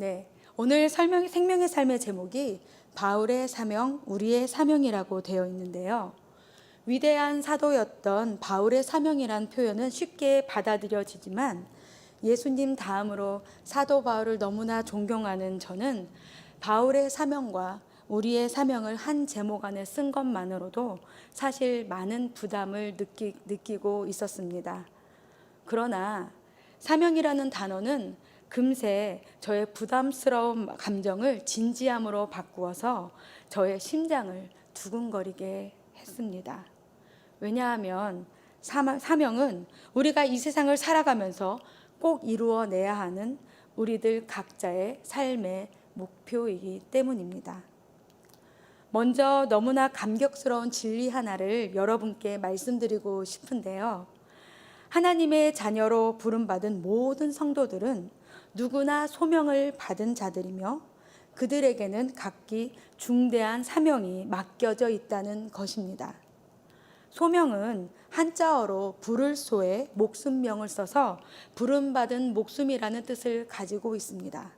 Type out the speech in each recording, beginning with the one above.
네, 오늘 설명, 생명의 삶의 제목이 바울의 사명, 우리의 사명이라고 되어 있는데요. 위대한 사도였던 바울의 사명이란 표현은 쉽게 받아들여지지만 예수님 다음으로 사도 바울을 너무나 존경하는 저는 바울의 사명과 우리의 사명을 한 제목 안에 쓴 것만으로도 사실 많은 부담을 느끼, 느끼고 있었습니다. 그러나 사명이라는 단어는 금세 저의 부담스러운 감정을 진지함으로 바꾸어서 저의 심장을 두근거리게 했습니다. 왜냐하면 사명은 우리가 이 세상을 살아가면서 꼭 이루어내야 하는 우리들 각자의 삶의 목표이기 때문입니다. 먼저 너무나 감격스러운 진리 하나를 여러분께 말씀드리고 싶은데요. 하나님의 자녀로 부름받은 모든 성도들은 누구나 소명을 받은 자들이며 그들에게는 각기 중대한 사명이 맡겨져 있다는 것입니다. 소명은 한자어로 부를 소에 목숨명을 써서 부름받은 목숨이라는 뜻을 가지고 있습니다.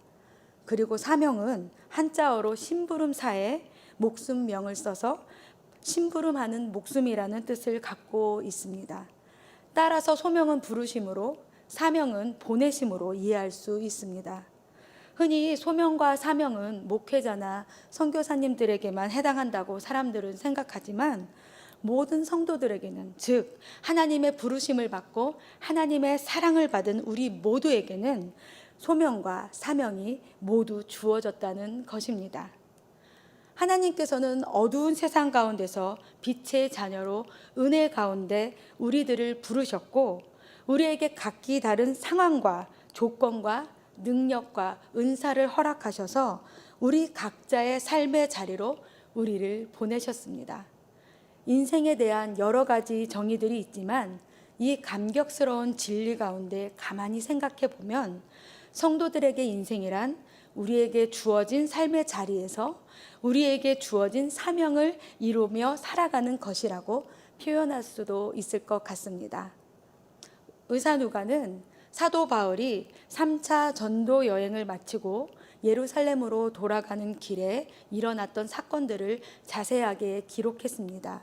그리고 사명은 한자어로 심부름사에 목숨명을 써서 심부름하는 목숨이라는 뜻을 갖고 있습니다. 따라서 소명은 부르심으로 사명은 보내심으로 이해할 수 있습니다. 흔히 소명과 사명은 목회자나 선교사님들에게만 해당한다고 사람들은 생각하지만 모든 성도들에게는 즉 하나님의 부르심을 받고 하나님의 사랑을 받은 우리 모두에게는 소명과 사명이 모두 주어졌다는 것입니다. 하나님께서는 어두운 세상 가운데서 빛의 자녀로 은혜 가운데 우리들을 부르셨고 우리에게 각기 다른 상황과 조건과 능력과 은사를 허락하셔서 우리 각자의 삶의 자리로 우리를 보내셨습니다. 인생에 대한 여러 가지 정의들이 있지만 이 감격스러운 진리 가운데 가만히 생각해 보면 성도들에게 인생이란 우리에게 주어진 삶의 자리에서 우리에게 주어진 사명을 이루며 살아가는 것이라고 표현할 수도 있을 것 같습니다. 의사 누가는 사도 바울이 3차 전도 여행을 마치고 예루살렘으로 돌아가는 길에 일어났던 사건들을 자세하게 기록했습니다.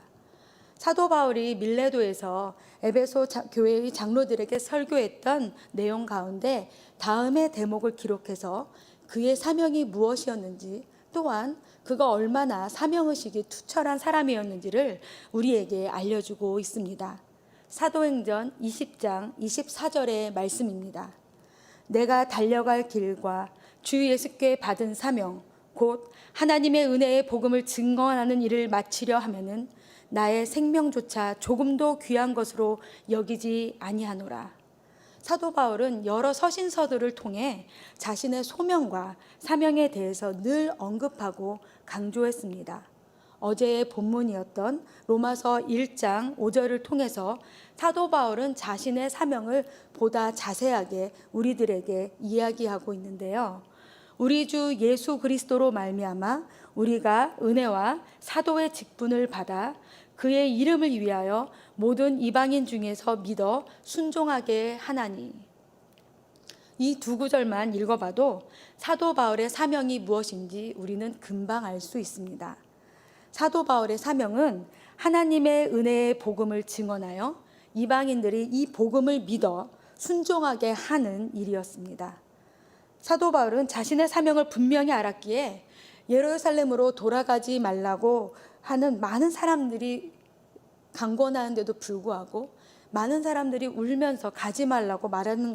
사도 바울이 밀레도에서 에베소 교회의 장로들에게 설교했던 내용 가운데 다음의 대목을 기록해서 그의 사명이 무엇이었는지 또한 그가 얼마나 사명의식이 투철한 사람이었는지를 우리에게 알려주고 있습니다. 사도행전 20장 24절의 말씀입니다. 내가 달려갈 길과 주 예수께 받은 사명, 곧 하나님의 은혜의 복음을 증거하는 일을 마치려 하면은 나의 생명조차 조금도 귀한 것으로 여기지 아니하노라. 사도 바울은 여러 서신서들을 통해 자신의 소명과 사명에 대해서 늘 언급하고 강조했습니다. 어제의 본문이었던 로마서 1장 5절을 통해서 사도 바울은 자신의 사명을 보다 자세하게 우리들에게 이야기하고 있는데요. 우리 주 예수 그리스도로 말미암아 우리가 은혜와 사도의 직분을 받아 그의 이름을 위하여 모든 이방인 중에서 믿어 순종하게 하나니 이 두 구절만 읽어봐도 사도 바울의 사명이 무엇인지 우리는 금방 알 수 있습니다. 사도 바울의 사명은 하나님의 은혜의 복음을 증언하여 이방인들이 이 복음을 믿어 순종하게 하는 일이었습니다. 사도 바울은 자신의 사명을 분명히 알았기에 예루살렘으로 돌아가지 말라고 하는 많은 사람들이 강권하는데도 불구하고 많은 사람들이 울면서 가지 말라고 말하는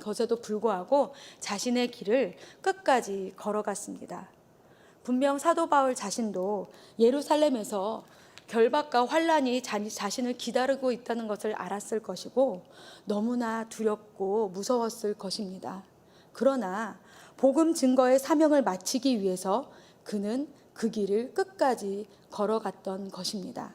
것에도 불구하고 자신의 길을 끝까지 걸어갔습니다. 분명 사도 바울 자신도 예루살렘에서 결박과 환란이 자신을 기다리고 있다는 것을 알았을 것이고 너무나 두렵고 무서웠을 것입니다. 그러나 복음 증거의 사명을 마치기 위해서 그는 그 길을 끝까지 걸어갔던 것입니다.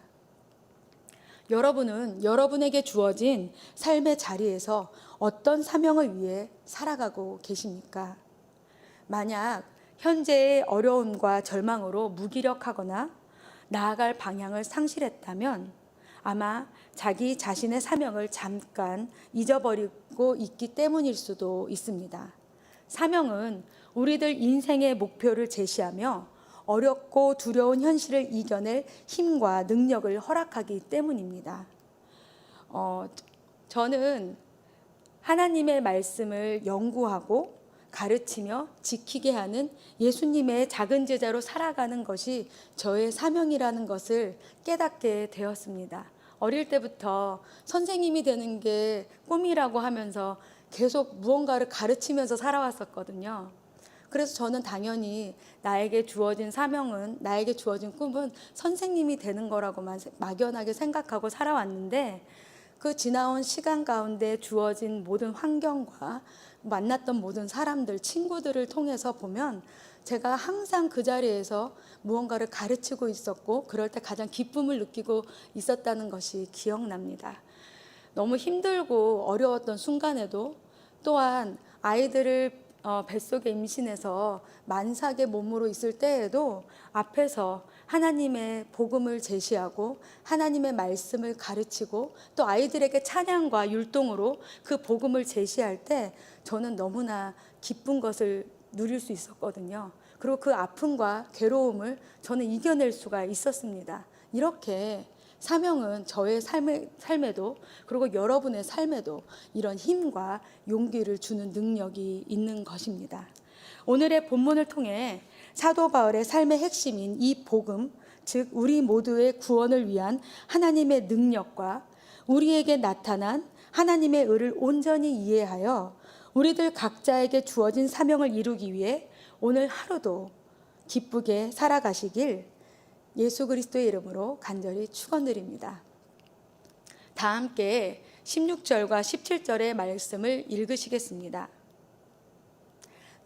여러분은 여러분에게 주어진 삶의 자리에서 어떤 사명을 위해 살아가고 계십니까? 만약 현재의 어려움과 절망으로 무기력하거나 나아갈 방향을 상실했다면 아마 자기 자신의 사명을 잠깐 잊어버리고 있기 때문일 수도 있습니다. 사명은 우리들 인생의 목표를 제시하며 어렵고 두려운 현실을 이겨낼 힘과 능력을 허락하기 때문입니다. 어, 저는 하나님의 말씀을 연구하고 가르치며 지키게 하는 예수님의 작은 제자로 살아가는 것이 저의 사명이라는 것을 깨닫게 되었습니다. 어릴 때부터 선생님이 되는 게 꿈이라고 하면서 계속 무언가를 가르치면서 살아왔었거든요. 그래서 저는 당연히 나에게 주어진 사명은, 나에게 주어진 꿈은 선생님이 되는 거라고만 막연하게 생각하고 살아왔는데 그 지나온 시간 가운데 주어진 모든 환경과 만났던 모든 사람들, 친구들을 통해서 보면 제가 항상 그 자리에서 무언가를 가르치고 있었고 그럴 때 가장 기쁨을 느끼고 있었다는 것이 기억납니다. 너무 힘들고 어려웠던 순간에도 또한 아이들을 어, 뱃속에 임신해서 만삭의 몸으로 있을 때에도 앞에서 하나님의 복음을 제시하고 하나님의 말씀을 가르치고 또 아이들에게 찬양과 율동으로 그 복음을 제시할 때 저는 너무나 기쁜 것을 누릴 수 있었거든요. 그리고 그 아픔과 괴로움을 저는 이겨낼 수가 있었습니다. 이렇게 사명은 저의 삶의, 삶에도 그리고 여러분의 삶에도 이런 힘과 용기를 주는 능력이 있는 것입니다. 오늘의 본문을 통해 사도 바울의 삶의 핵심인 이 복음, 즉 우리 모두의 구원을 위한 하나님의 능력과 우리에게 나타난 하나님의 의를 온전히 이해하여 우리들 각자에게 주어진 사명을 이루기 위해 오늘 하루도 기쁘게 살아가시길 예수 그리스도의 이름으로 간절히 축원드립니다. 다 함께 16절과 17절의 말씀을 읽으시겠습니다.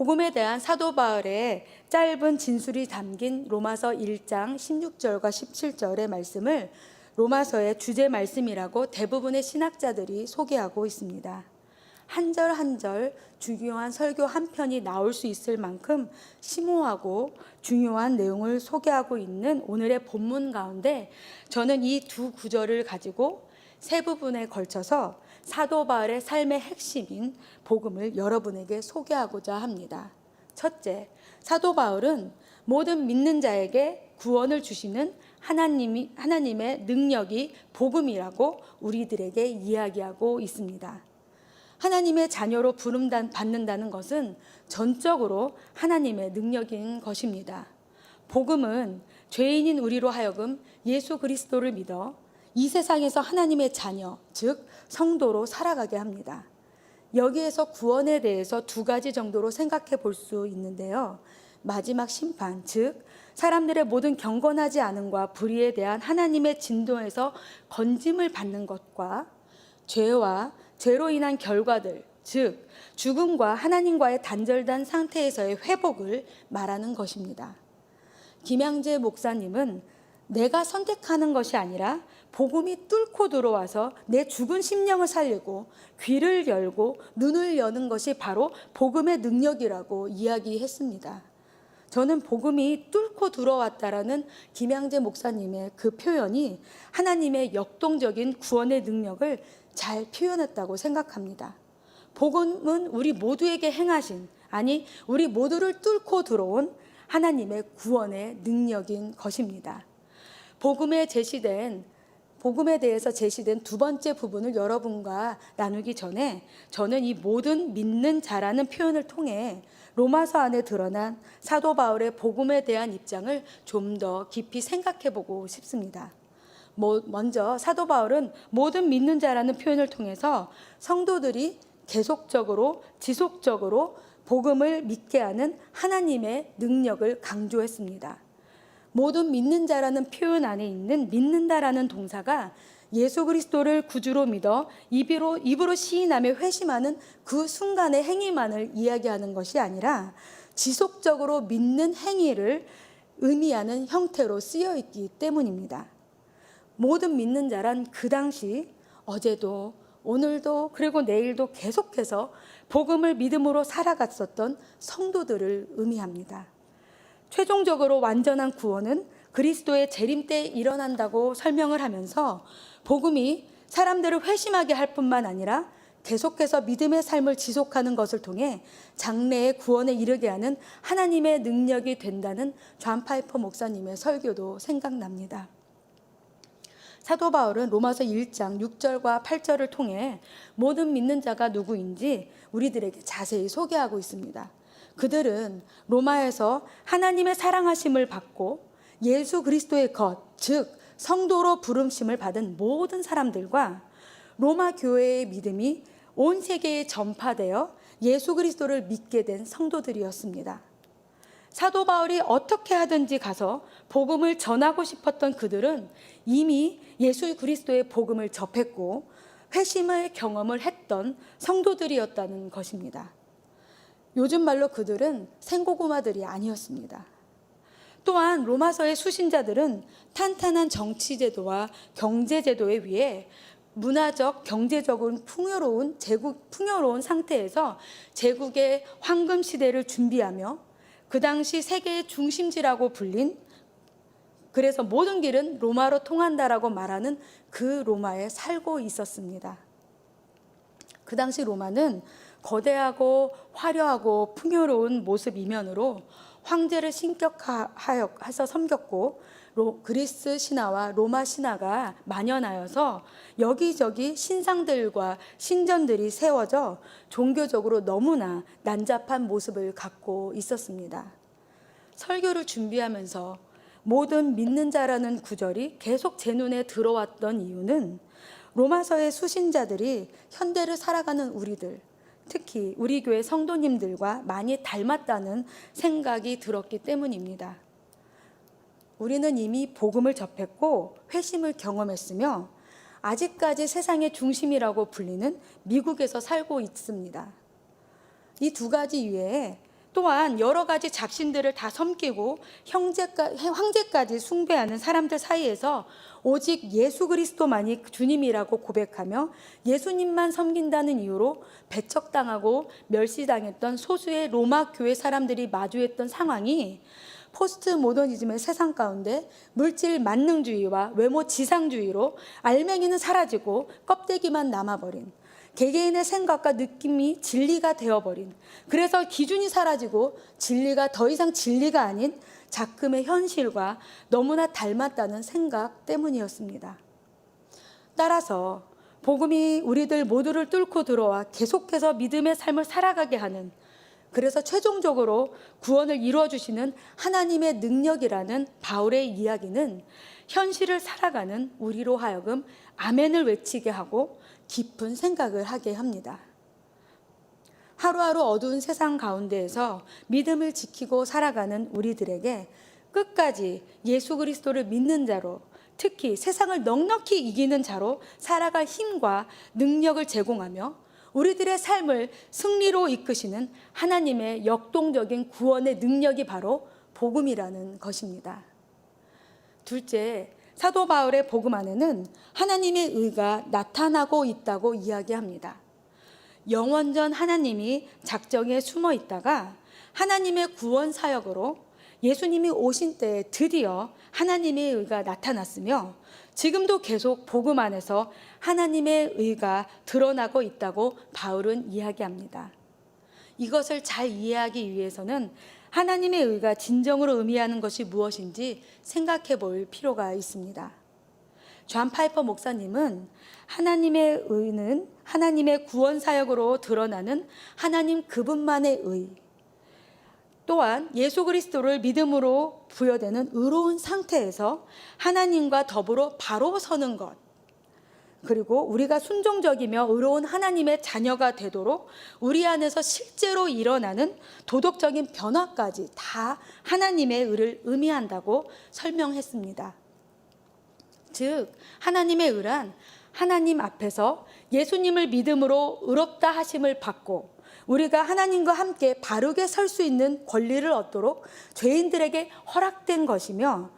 복음에 대한 사도 바울의 짧은 진술이 담긴 로마서 1장 16절과 17절의 말씀을 로마서의 주제 말씀이라고 대부분의 신학자들이 소개하고 있습니다. 한 절 한 절 중요한 설교 한 편이 나올 수 있을 만큼 심오하고 중요한 내용을 소개하고 있는 오늘의 본문 가운데 저는 이 두 구절을 가지고 세 부분에 걸쳐서 사도 바울의 삶의 핵심인 복음을 여러분에게 소개하고자 합니다. 첫째, 사도 바울은 모든 믿는 자에게 구원을 주시는 하나님이, 하나님의 능력이 복음이라고 우리들에게 이야기하고 있습니다. 하나님의 자녀로 부름 받는다는 것은 전적으로 하나님의 능력인 것입니다. 복음은 죄인인 우리로 하여금 예수 그리스도를 믿어 이 세상에서 하나님의 자녀, 즉 성도로 살아가게 합니다. 여기에서 구원에 대해서 두 가지 정도로 생각해 볼 수 있는데요. 마지막 심판, 즉 사람들의 모든 경건하지 않음과 불의에 대한 하나님의 진도에서 건짐을 받는 것과 죄와 죄로 인한 결과들, 즉 죽음과 하나님과의 단절된 상태에서의 회복을 말하는 것입니다. 김양재 목사님은 내가 선택하는 것이 아니라 복음이 뚫고 들어와서 내 죽은 심령을 살리고 귀를 열고 눈을 여는 것이 바로 복음의 능력이라고 이야기했습니다. 저는 복음이 뚫고 들어왔다라는 김양재 목사님의 그 표현이 하나님의 역동적인 구원의 능력을 잘 표현했다고 생각합니다. 복음은 우리 모두에게 행하신, 아니, 우리 모두를 뚫고 들어온 하나님의 구원의 능력인 것입니다. 복음에 제시된 복음에 대해서 제시된 두 번째 부분을 여러분과 나누기 전에 저는 이 모든 믿는 자라는 표현을 통해 로마서 안에 드러난 사도 바울의 복음에 대한 입장을 좀 더 깊이 생각해 보고 싶습니다. 뭐, 먼저 사도 바울은 모든 믿는 자라는 표현을 통해서 성도들이 계속적으로 지속적으로 복음을 믿게 하는 하나님의 능력을 강조했습니다. 모든 믿는 자라는 표현 안에 있는 믿는다라는 동사가 예수 그리스도를 구주로 믿어 입으로, 입으로 시인하며 회심하는 그 순간의 행위만을 이야기하는 것이 아니라 지속적으로 믿는 행위를 의미하는 형태로 쓰여 있기 때문입니다. 모든 믿는 자란 그 당시 어제도 오늘도 그리고 내일도 계속해서 복음을 믿음으로 살아갔었던 성도들을 의미합니다. 최종적으로 완전한 구원은 그리스도의 재림 때 일어난다고 설명을 하면서 복음이 사람들을 회심하게 할 뿐만 아니라 계속해서 믿음의 삶을 지속하는 것을 통해 장래의 구원에 이르게 하는 하나님의 능력이 된다는 존 파이퍼 목사님의 설교도 생각납니다. 사도 바울은 로마서 1장 6절과 8절을 통해 모든 믿는 자가 누구인지 우리들에게 자세히 소개하고 있습니다. 그들은 로마에서 하나님의 사랑하심을 받고 예수 그리스도의 것, 즉 성도로 부름심을 받은 모든 사람들과 로마 교회의 믿음이 온 세계에 전파되어 예수 그리스도를 믿게 된 성도들이었습니다. 사도 바울이 어떻게 하든지 가서 복음을 전하고 싶었던 그들은 이미 예수 그리스도의 복음을 접했고 회심의 경험을 했던 성도들이었다는 것입니다. 요즘 말로 그들은 생고구마들이 아니었습니다. 또한 로마서의 수신자들은 탄탄한 정치제도와 경제제도에 의해 문화적, 경제적인 풍요로운 제국 풍요로운 상태에서 제국의 황금 시대를 준비하며 그 당시 세계의 중심지라고 불린 그래서 모든 길은 로마로 통한다라고 말하는 그 로마에 살고 있었습니다. 그 당시 로마는 거대하고 화려하고 풍요로운 모습 이면으로 황제를 신격하여서 섬겼고 로, 그리스 신화와 로마 신화가 만연하여서 여기저기 신상들과 신전들이 세워져 종교적으로 너무나 난잡한 모습을 갖고 있었습니다. 설교를 준비하면서 모든 믿는 자라는 구절이 계속 제 눈에 들어왔던 이유는 로마서의 수신자들이 현대를 살아가는 우리들, 특히 우리 교회 성도님들과 많이 닮았다는 생각이 들었기 때문입니다. 우리는 이미 복음을 접했고 회심을 경험했으며 아직까지 세상의 중심이라고 불리는 미국에서 살고 있습니다. 이 두 가지 이외에 또한 여러 가지 작신들을 다 섬기고 형제까, 황제까지 숭배하는 사람들 사이에서 오직 예수 그리스도만이 주님이라고 고백하며 예수님만 섬긴다는 이유로 배척당하고 멸시당했던 소수의 로마 교회 사람들이 마주했던 상황이 포스트 모더니즘의 세상 가운데 물질 만능주의와 외모 지상주의로 알맹이는 사라지고 껍데기만 남아버린 개개인의 생각과 느낌이 진리가 되어버린 그래서 기준이 사라지고 진리가 더 이상 진리가 아닌 작금의 현실과 너무나 닮았다는 생각 때문이었습니다. 따라서 복음이 우리들 모두를 뚫고 들어와 계속해서 믿음의 삶을 살아가게 하는 그래서 최종적으로 구원을 이루어 주시는 하나님의 능력이라는 바울의 이야기는 현실을 살아가는 우리로 하여금 아멘을 외치게 하고 깊은 생각을 하게 합니다. 하루하루 어두운 세상 가운데에서 믿음을 지키고 살아가는 우리들에게 끝까지 예수 그리스도를 믿는 자로 특히 세상을 넉넉히 이기는 자로 살아갈 힘과 능력을 제공하며 우리들의 삶을 승리로 이끄시는 하나님의 역동적인 구원의 능력이 바로 복음이라는 것입니다. 둘째, 사도 바울의 복음 안에는 하나님의 의가 나타나고 있다고 이야기합니다. 영원전 하나님이 작정에 숨어 있다가 하나님의 구원 사역으로 예수님이 오신 때에 드디어 하나님의 의가 나타났으며 지금도 계속 복음 안에서 하나님의 의가 드러나고 있다고 바울은 이야기합니다. 이것을 잘 이해하기 위해서는 하나님의 의가 진정으로 의미하는 것이 무엇인지 생각해 볼 필요가 있습니다. 존 파이퍼 목사님은 하나님의 의는 하나님의 구원 사역으로 드러나는 하나님 그분만의 의, 또한 예수 그리스도를 믿음으로 부여되는 의로운 상태에서 하나님과 더불어 바로 서는 것, 그리고 우리가 순종적이며 의로운 하나님의 자녀가 되도록 우리 안에서 실제로 일어나는 도덕적인 변화까지 다 하나님의 의를 의미한다고 설명했습니다. 즉, 하나님의 의란 하나님 앞에서 예수님을 믿음으로 의롭다 하심을 받고 우리가 하나님과 함께 바르게 설 수 있는 권리를 얻도록 죄인들에게 허락된 것이며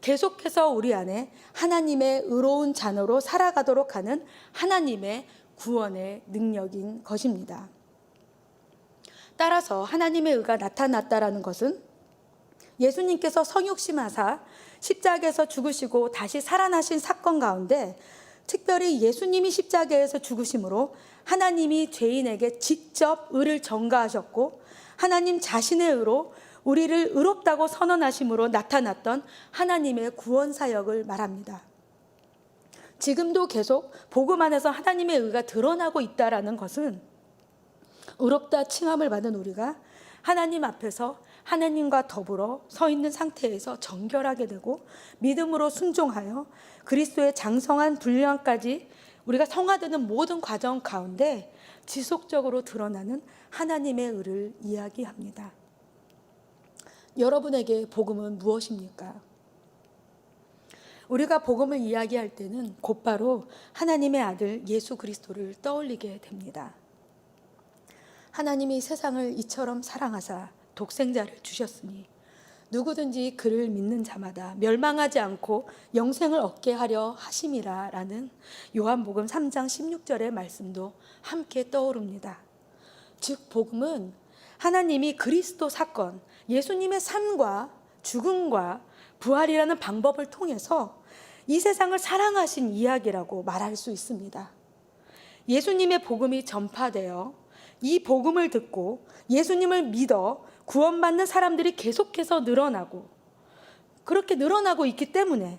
계속해서 우리 안에 하나님의 의로운 자녀로 살아가도록 하는 하나님의 구원의 능력인 것입니다. 따라서 하나님의 의가 나타났다라는 것은 예수님께서 성육심하사 십자가에서 죽으시고 다시 살아나신 사건 가운데 특별히 예수님이 십자가에서 죽으심으로 하나님이 죄인에게 직접 의를 전가하셨고 하나님 자신의 의로 우리를 의롭다고 선언하심으로 나타났던 하나님의 구원 사역을 말합니다. 지금도 계속 복음 안에서 하나님의 의가 드러나고 있다라는 것은 의롭다 칭함을 받은 우리가 하나님 앞에서 하나님과 더불어 서 있는 상태에서 정결하게 되고 믿음으로 순종하여 그리스도의 장성한 분량까지 우리가 성화되는 모든 과정 가운데 지속적으로 드러나는 하나님의 의를 이야기합니다. 여러분에게 복음은 무엇입니까? 우리가 복음을 이야기할 때는 곧바로 하나님의 아들 예수 그리스도를 떠올리게 됩니다. 하나님이 세상을 이처럼 사랑하사 독생자를 주셨으니 누구든지 그를 믿는 자마다 멸망하지 않고 영생을 얻게 하려 하심이라라는 요한복음 3장 16절의 말씀도 함께 떠오릅니다. 즉 복음은 하나님이 그리스도 사건, 예수님의 삶과 죽음과 부활이라는 방법을 통해서 이 세상을 사랑하신 이야기라고 말할 수 있습니다. 예수님의 복음이 전파되어 이 복음을 듣고 예수님을 믿어 구원받는 사람들이 계속해서 늘어나고 그렇게 늘어나고 있기 때문에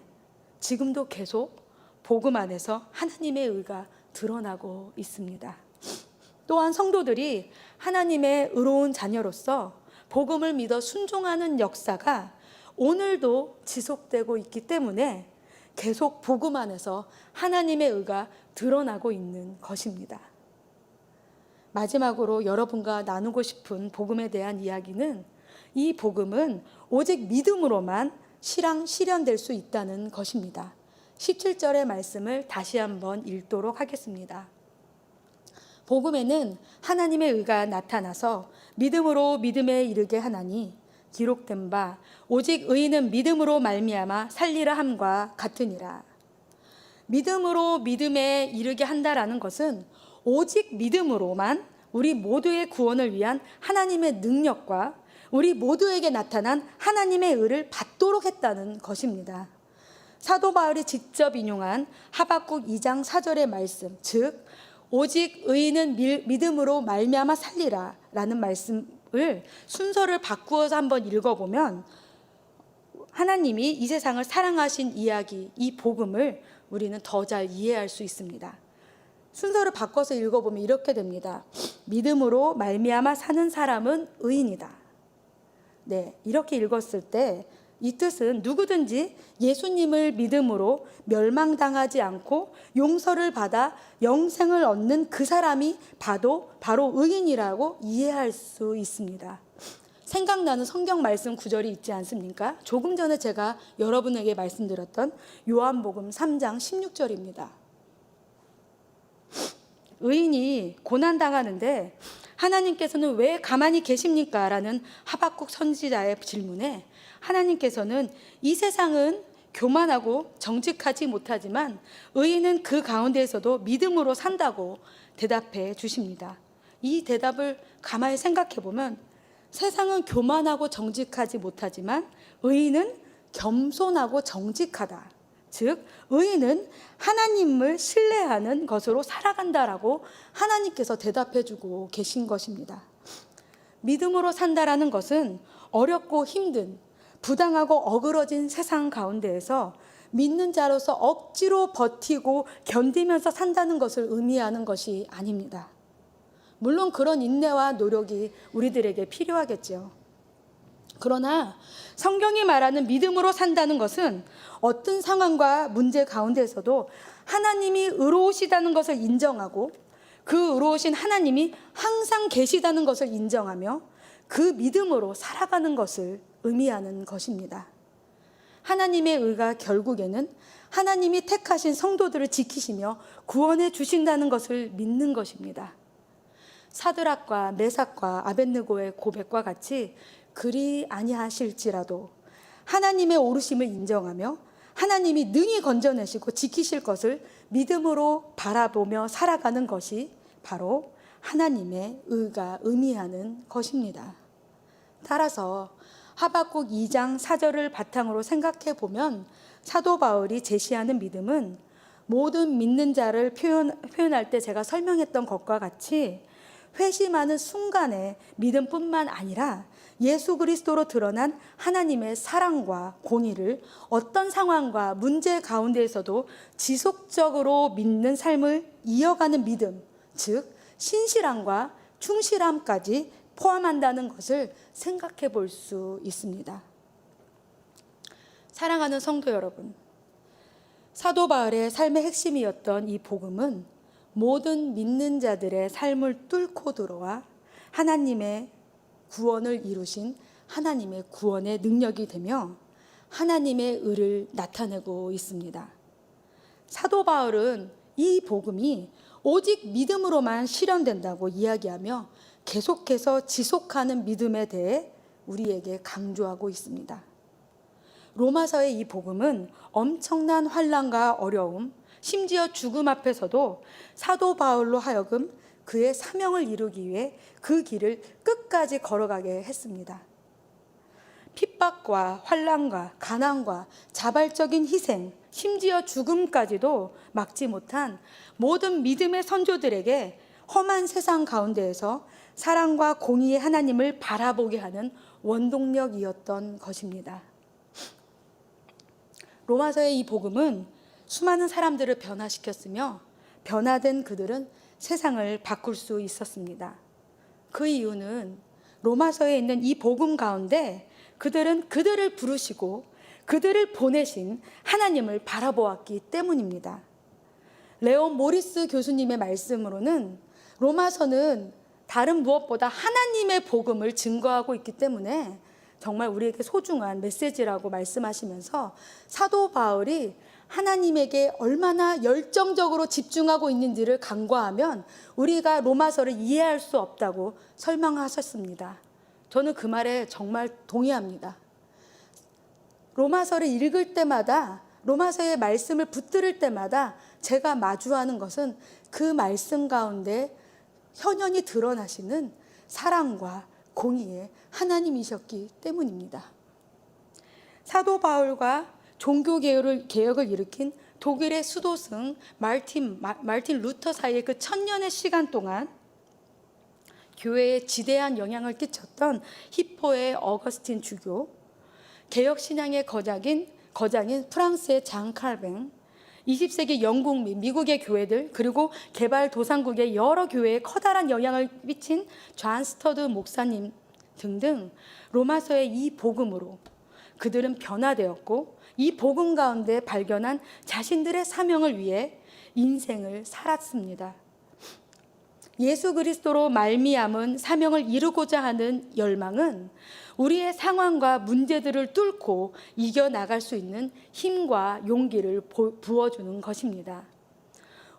지금도 계속 복음 안에서 하나님의 의가 드러나고 있습니다. 또한 성도들이 하나님의 의로운 자녀로서 복음을 믿어 순종하는 역사가 오늘도 지속되고 있기 때문에 계속 복음 안에서 하나님의 의가 드러나고 있는 것입니다. 마지막으로 여러분과 나누고 싶은 복음에 대한 이야기는 이 복음은 오직 믿음으로만 실행, 실현될 수 있다는 것입니다. 17절의 말씀을 다시 한번 읽도록 하겠습니다. 복음에는 하나님의 의가 나타나서 믿음으로 믿음에 이르게 하나니 기록된 바 오직 의인은 믿음으로 말미암아 살리라 함과 같으니라. 믿음으로 믿음에 이르게 한다라는 것은 오직 믿음으로만 우리 모두의 구원을 위한 하나님의 능력과 우리 모두에게 나타난 하나님의 의를 받도록 했다는 것입니다. 사도 바울이 직접 인용한 하박국 2장 4절의 말씀, 즉 오직 의인은 믿음으로 말미암아 살리라라는 말씀을 순서를 바꾸어서 한번 읽어보면 하나님이 이 세상을 사랑하신 이야기, 이 복음을 우리는 더 잘 이해할 수 있습니다. 순서를 바꿔서 읽어보면 이렇게 됩니다. 믿음으로 말미암아 사는 사람은 의인이다. 네, 이렇게 읽었을 때 이 뜻은 누구든지 예수님을 믿음으로 멸망당하지 않고 용서를 받아 영생을 얻는 그 사람이 바로 바로 의인이라고 이해할 수 있습니다. 생각나는 성경 말씀 구절이 있지 않습니까? 조금 전에 제가 여러분에게 말씀드렸던 요한복음 3장 16절입니다. 의인이 고난 당하는데 하나님께서는 왜 가만히 계십니까? 라는 하박국 선지자의 질문에 하나님께서는 이 세상은 교만하고 정직하지 못하지만 의인은 그 가운데에서도 믿음으로 산다고 대답해 주십니다. 이 대답을 가만히 생각해 보면 세상은 교만하고 정직하지 못하지만 의인은 겸손하고 정직하다. 즉 의인은 하나님을 신뢰하는 것으로 살아간다라고 하나님께서 대답해 주고 계신 것입니다. 믿음으로 산다라는 것은 어렵고 힘든 부당하고 어그러진 세상 가운데에서 믿는 자로서 억지로 버티고 견디면서 산다는 것을 의미하는 것이 아닙니다. 물론 그런 인내와 노력이 우리들에게 필요하겠죠. 그러나 성경이 말하는 믿음으로 산다는 것은 어떤 상황과 문제 가운데서도 하나님이 의로우시다는 것을 인정하고 그 의로우신 하나님이 항상 계시다는 것을 인정하며 그 믿음으로 살아가는 것을 의미하는 것입니다. 하나님의 의가 결국에는 하나님이 택하신 성도들을 지키시며 구원해 주신다는 것을 믿는 것입니다. 사드락과 메삭과 아벤느고의 고백과 같이 그리 아니하실지라도 하나님의 오르심을 인정하며 하나님이 능히 건져내시고 지키실 것을 믿음으로 바라보며 살아가는 것이 바로 하나님의 의가 의미하는 것입니다. 따라서 하박국 2장 4절을 바탕으로 생각해 보면 사도 바울이 제시하는 믿음은 모든 믿는 자를 표현, 표현할 때 제가 설명했던 것과 같이 회심하는 순간의 믿음뿐만 아니라 예수 그리스도로 드러난 하나님의 사랑과 공의를 어떤 상황과 문제 가운데에서도 지속적으로 믿는 삶을 이어가는 믿음, 즉 신실함과 충실함까지 포함한다는 것을 생각해 볼 수 있습니다. 사랑하는 성도 여러분, 사도 바울의 삶의 핵심이었던 이 복음은 모든 믿는 자들의 삶을 뚫고 들어와 하나님의 구원을 이루신 하나님의 구원의 능력이 되며 하나님의 의를 나타내고 있습니다. 사도 바울은 이 복음이 오직 믿음으로만 실현된다고 이야기하며 계속해서 지속하는 믿음에 대해 우리에게 강조하고 있습니다. 로마서의 이 복음은 엄청난 환란과 어려움, 심지어 죽음 앞에서도 사도 바울로 하여금 그의 사명을 이루기 위해 그 길을 끝까지 걸어가게 했습니다. 핍박과 환란과 가난과 자발적인 희생, 심지어 죽음까지도 막지 못한 모든 믿음의 선조들에게 험한 세상 가운데에서 사랑과 공의의 하나님을 바라보게 하는 원동력이었던 것입니다. 로마서의 이 복음은 수많은 사람들을 변화시켰으며 변화된 그들은 세상을 바꿀 수 있었습니다. 그 이유는 로마서에 있는 이 복음 가운데 그들은 그들을 부르시고 그들을 보내신 하나님을 바라보았기 때문입니다. 레온 모리스 교수님의 말씀으로는 로마서는 다른 무엇보다 하나님의 복음을 증거하고 있기 때문에 정말 우리에게 소중한 메시지라고 말씀하시면서 사도 바울이 하나님에게 얼마나 열정적으로 집중하고 있는지를 간과하면 우리가 로마서를 이해할 수 없다고 설명하셨습니다. 저는 그 말에 정말 동의합니다. 로마서를 읽을 때마다 로마서의 말씀을 붙들을 때마다 제가 마주하는 것은 그 말씀 가운데 현연히 드러나시는 사랑과 공의의 하나님이셨기 때문입니다. 사도 바울과 종교 개혁을, 개혁을 일으킨 독일의 수도승 말틴, 마, 말틴 루터 사이의 그 천년의 시간 동안 교회에 지대한 영향을 끼쳤던 히포의 어거스틴 주교, 개혁 신앙의 거장인 거장인 프랑스의 장 칼뱅, 20세기 영국 및 미국의 교회들 그리고 개발 도상국의 여러 교회에 커다란 영향을 미친 존 스터드 목사님 등등 로마서의 이 복음으로 그들은 변화되었고 이 복음 가운데 발견한 자신들의 사명을 위해 인생을 살았습니다. 예수 그리스도로 말미암은 사명을 이루고자 하는 열망은 우리의 상황과 문제들을 뚫고 이겨 나갈 수 있는 힘과 용기를 부어주는 것입니다.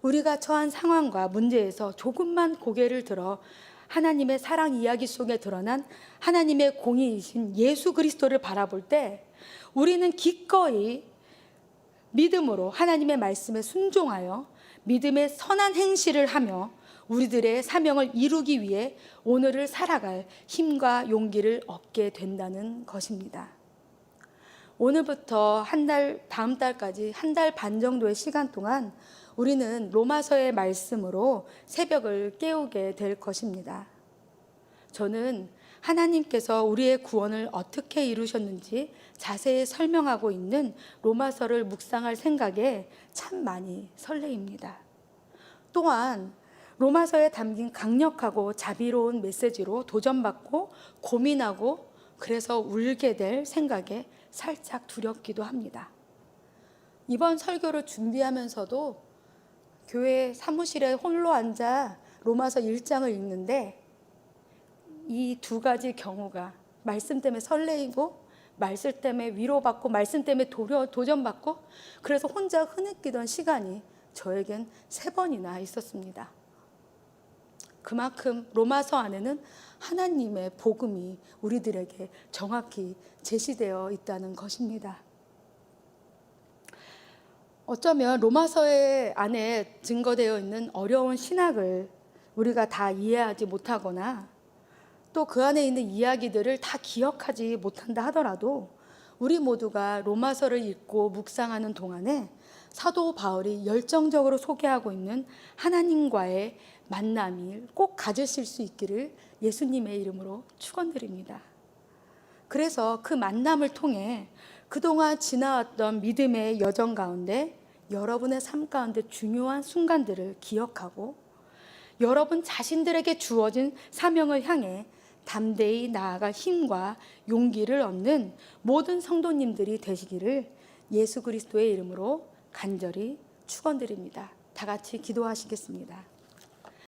우리가 처한 상황과 문제에서 조금만 고개를 들어 하나님의 사랑 이야기 속에 드러난 하나님의 공의이신 예수 그리스도를 바라볼 때 우리는 기꺼이 믿음으로 하나님의 말씀에 순종하여 믿음의 선한 행실을 하며 우리들의 사명을 이루기 위해 오늘을 살아갈 힘과 용기를 얻게 된다는 것입니다. 오늘부터 한 달, 다음 달까지 한 달 반 정도의 시간 동안 우리는 로마서의 말씀으로 새벽을 깨우게 될 것입니다. 저는 하나님께서 우리의 구원을 어떻게 이루셨는지 자세히 설명하고 있는 로마서를 묵상할 생각에 참 많이 설레입니다. 또한 로마서에 담긴 강력하고 자비로운 메시지로 도전받고 고민하고 그래서 울게 될 생각에 살짝 두렵기도 합니다. 이번 설교를 준비하면서도 교회 사무실에 홀로 앉아 로마서 1장을 읽는데 이 두 가지 경우가 말씀 때문에 설레이고 말씀 때문에 위로받고 말씀 때문에 도려, 도전받고 그래서 혼자 흐느끼던 시간이 저에겐 세 번이나 있었습니다. 그만큼 로마서 안에는 하나님의 복음이 우리들에게 정확히 제시되어 있다는 것입니다. 어쩌면 로마서의 안에 증거되어 있는 어려운 신학을 우리가 다 이해하지 못하거나 또 그 안에 있는 이야기들을 다 기억하지 못한다 하더라도 우리 모두가 로마서를 읽고 묵상하는 동안에 사도 바울이 열정적으로 소개하고 있는 하나님과의 만남이 꼭 가지실 수 있기를 예수님의 이름으로 축원드립니다. 그래서 그 만남을 통해 그동안 지나왔던 믿음의 여정 가운데 여러분의 삶 가운데 중요한 순간들을 기억하고 여러분 자신들에게 주어진 사명을 향해 담대히 나아갈 힘과 용기를 얻는 모든 성도님들이 되시기를 예수 그리스도의 이름으로 간절히 축원드립니다. 다 같이 기도하시겠습니다.